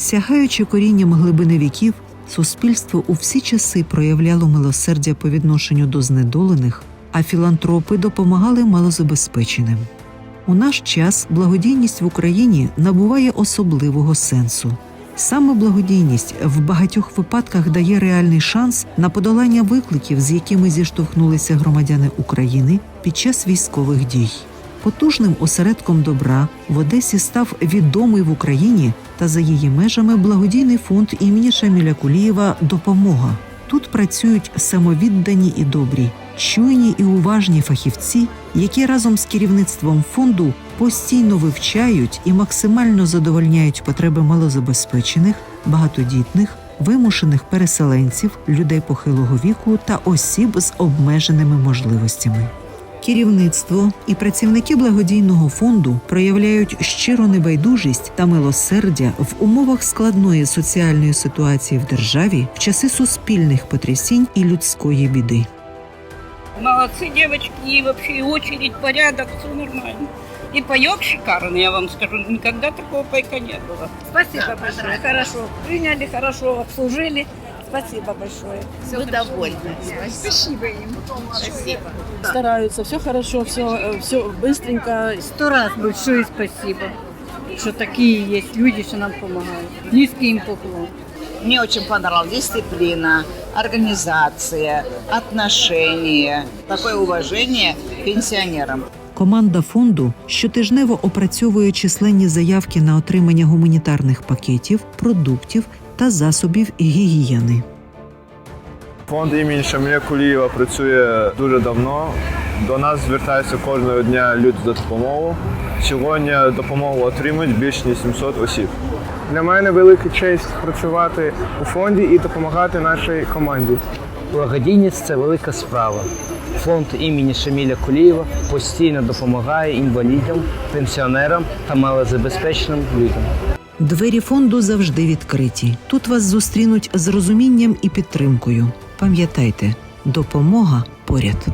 Сягаючи корінням глибини віків, суспільство у всі часи проявляло милосердя по відношенню до знедолених, а філантропи допомагали малозабезпеченим. У наш час благодійність в Україні набуває особливого сенсу. Саме благодійність в багатьох випадках дає реальний шанс на подолання викликів, з якими зіштовхнулися громадяни України під час військових дій. Потужним осередком добра в Одесі став відомий в Україні та за її межами благодійний фонд імені Шаміля Кулієва Допомога. Тут працюють самовіддані і добрі, чуйні і уважні фахівці, які разом з керівництвом фонду постійно вивчають і максимально задовольняють потреби малозабезпечених, багатодітних, вимушених переселенців, людей похилого віку та осіб з обмеженими можливостями. Керівництво і працівники благодійного фонду проявляють щиру небайдужість та милосердя в умовах складної соціальної ситуації в державі в часи суспільних потрясінь і людської біди. Молодцы, девочки, и вообще и очередь, порядок, все нормально. И паек шикарный, я вам скажу, никогда такого пайка не было. Спасибо большое, хорошо. Приняли хорошо, обслужили. Спасибо большое. Мы довольны. Спасибо им. Спасибо. стараются, все хорошо, все, все быстренько. Сто раз большое спасибо, что такие есть люди, что нам помогают. Низкий им поклон. Мне очень понравилась дисциплина, организация, отношения, такое уважение к пенсионерам. Команда фонду щотижнево опрацьовує численні заявки на отримання гуманітарних пакетів, продуктів та засобів гігієни. Фонд імені Шаміля Кулієва працює дуже давно. До нас звертаються кожного дня люди за допомогою. Сьогодні допомогу отримують більш ніж 700 осіб. Для мене велика честь працювати у фонді і допомагати нашій команді. Благодійність це велика справа. Фонд імені Шаміля Кулієва постійно допомагає інвалідам, пенсіонерам та малозабезпеченим людям. Двері фонду завжди відкриті. Тут вас зустрінуть з розумінням і підтримкою. Пам'ятайте, допомога поряд.